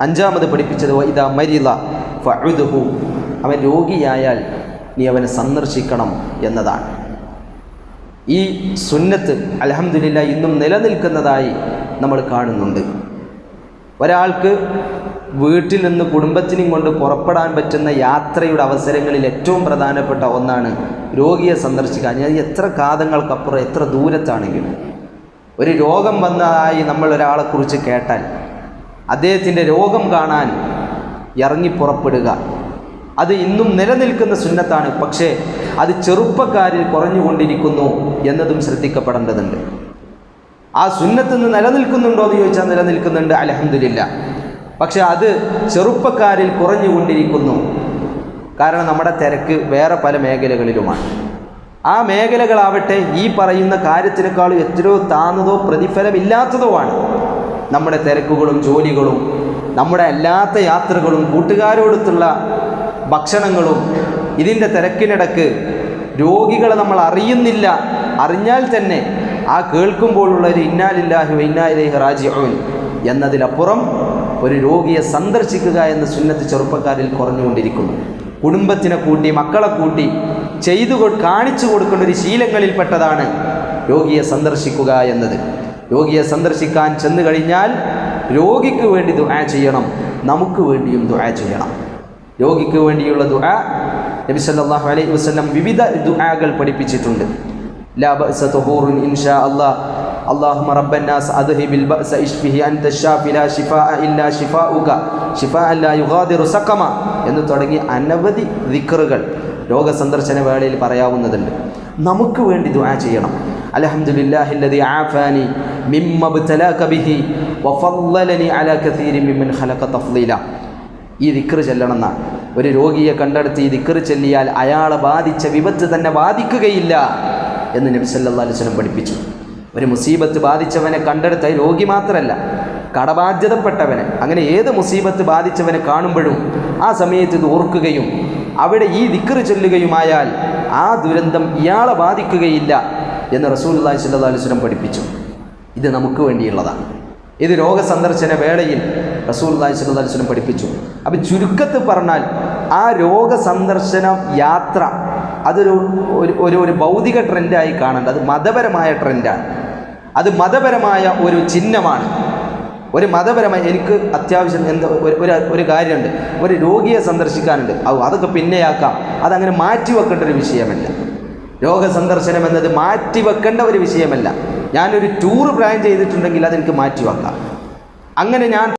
അഞ്ചാമത് പഠിപ്പിച്ചത് വൈദ മരില ഫഴുതുഹു അവൻ രോഗിയായാൽ നീ അവനെ സന്ദർശിക്കണം എന്നതാണ്. ഈ സുന്നത്ത് അലഹമില്ല ഇന്നും നിലനിൽക്കുന്നതായി നമ്മൾ കാണുന്നുണ്ട്. ഒരാൾക്ക് വീട്ടിൽ നിന്ന് കുടുംബത്തിനും കൊണ്ട് പുറപ്പെടാൻ പറ്റുന്ന യാത്രയുടെ അവസരങ്ങളിൽ ഏറ്റവും പ്രധാനപ്പെട്ട ഒന്നാണ് രോഗിയെ സന്ദർശിക്കാൻ ഞാൻ എത്ര കാതങ്ങൾക്കപ്പുറം എത്ര ദൂരത്താണെങ്കിലും. ഒരു രോഗം വന്നതായി നമ്മൾ ഒരാളെക്കുറിച്ച് കേട്ടാൽ അദ്ദേഹത്തിന്റെ രോഗം കാണാൻ ഇറങ്ങി പുറപ്പെടുക. അത് ഇന്നും നിലനിൽക്കുന്ന സുന്നത്താണ്. പക്ഷേ അത് ചെറുപ്പക്കാരിൽ കുറഞ്ഞുകൊണ്ടിരിക്കുന്നു എന്നതും ശ്രദ്ധിക്കപ്പെടേണ്ടതുണ്ട്. ആ സുന്നത്ത് നിന്ന് നിലനിൽക്കുന്നുണ്ടോ എന്ന് ചോദിച്ചാൽ നിലനിൽക്കുന്നുണ്ട് അലഹമില്ല പക്ഷെ അത് ചെറുപ്പക്കാരിൽ കുറഞ്ഞുകൊണ്ടിരിക്കുന്നു. കാരണം നമ്മുടെ തിരക്ക് വേറെ പല മേഖലകളിലുമാണ്. ആ മേഖലകളാവട്ടെ ഈ പറയുന്ന കാര്യത്തിനേക്കാളും എത്രയോ താന്നതോ പ്രതിഫലമില്ലാത്തതോ ആണ് നമ്മുടെ തിരക്കുകളും ജോലികളും നമ്മുടെ അല്ലാത്ത യാത്രകളും കൂട്ടുകാരോടൊത്തുള്ള ഭക്ഷണങ്ങളും ഇതിന്റെ തിരക്കിനിടക്ക് രോഗികളെ നമ്മൾ അറിയുന്നില്ല. അറിഞ്ഞാൽ തന്നെ ആ കേൾക്കുമ്പോഴുള്ള ഒരു ഇന്നാലില്ലാഹി ഇന്നായിലേഹ് റാജിഊൻ എന്നതിലപ്പുറം ഒരു രോഗിയെ സന്ദർശിക്കുക എന്ന സുന്നത്ത് ചെറുപ്പക്കാരിൽ കുറഞ്ഞുകൊണ്ടിരിക്കുന്നു. കുടുംബത്തിനെ കൂട്ടി മക്കളെ കൂട്ടി ചെയ്തു കാണിച്ചു കൊടുക്കേണ്ട ഒരു ശീലങ്ങളിൽപ്പെട്ടതാണ് രോഗിയെ സന്ദർശിക്കുക എന്നത്. രോഗിയെ സന്ദർശിക്കാൻ ചെന്നു കഴിഞ്ഞാൽ രോഗിക്ക് വേണ്ടി ദുആ ചെയ്യണം നമുക്ക് വേണ്ടിയും ദുആ ചെയ്യണം രോഗിക്ക് വേണ്ടിയുള്ള ദുആ നബി സല്ലല്ലാഹു അലൈഹി വസല്ലം വിവിധ ദുആകൾ പഠിപ്പിച്ചിട്ടുണ്ട് ലാ ബഅസ തുഹൂറുൻ ഇൻഷാ അല്ലാഹ് اللهم رب الناس أذهب البأس اشفه أنت الشافي لا شفاء إلا شفاؤك شفاء لا يغادر سقما എന്ന് തുടങ്ങി അനവധി ദിക്റുകൾ രോഗസന്ദർശന വേളയിൽ പറയാവുന്നതുണ്ട് നമുക്ക് വേണ്ടി ദുആ ചെയ്യണം അൽഹംദുലില്ലാഹില്ലദി ആഫാനി മിമ്മ ഇബ്തലാക ബിഹി വഫല്ലലനി അലാ കസീരി മിമ്മൻ ഖലഖ തഫ്ലീല ഈ ദിക്റ് ചെല്ലണം എന്നാണ് ഒരു രോഗിയെ കണ്ടെടുത്ത് ഈ ദിക്റ് ചെല്ലിയാൽ അയാളെ ബാധിച്ച വിപത്ത് തന്നെ ബാധിക്കുകയില്ല എന്ന് നബി സല്ലല്ലാഹു അലൈഹി വസല്ലം പഠിപ്പിച്ചു. ഒരു മുസീബത്ത് ബാധിച്ചവനെ കണ്ടെടുത്ത രോഗി മാത്രമല്ല കടബാധ്യതപ്പെട്ടവനെ അങ്ങനെ ഏത് മുസീബത്ത് ബാധിച്ചവനെ കാണുമ്പോഴും ആ സമയത്ത് ഇത് ഓർക്കുകയും അവിടെ ഈ ദിക്കറ് ചൊല്ലുകയുമായാൽ ആ ദുരന്തം ഇയാളെ ബാധിക്കുകയില്ല. എന്ന് റസൂൽ അള്ളാഹി സ്വല്ലല്ലാഹു അലൈഹി വസല്ലം പഠിപ്പിച്ചു. ഇത് നമുക്ക് വേണ്ടിയുള്ളതാണ്. ഇത് രോഗസന്ദർശന വേളയിൽ റസൂൽ അള്ളാഹി സ്വല്ലല്ലാഹു അലൈഹി വസല്ലം പഠിപ്പിച്ചു. അപ്പം ചുരുക്കത്ത് പറഞ്ഞാൽ ആ രോഗസന്ദർശന യാത്ര അതൊരു ഒരു ഒരു ഭൗതിക ട്രെൻഡായി കാണേണ്ട അത് മതപരമായ ട്രെൻഡാണ്. അത് മതപരമായ ഒരു ചിഹ്നമാണ്. ഒരു മതപരമായി എനിക്ക് അത്യാവശ്യം എന്താ ഒരു ഒരു കാര്യമുണ്ട്. ഒരു രോഗിയെ സന്ദർശിക്കാനുണ്ട്. അതൊക്കെ പിന്നെയാക്കാം. അതങ്ങനെ മാറ്റിവെക്കേണ്ട ഒരു വിഷയമല്ല. രോഗസന്ദർശനം എന്നത് മാറ്റിവെക്കേണ്ട ഒരു വിഷയമല്ല. ഞാനൊരു ടൂർ പ്ലാൻ ചെയ്തിട്ടുണ്ടെങ്കിൽ അതെനിക്ക് മാറ്റിവെക്കാം. അങ്ങനെ ഞാൻ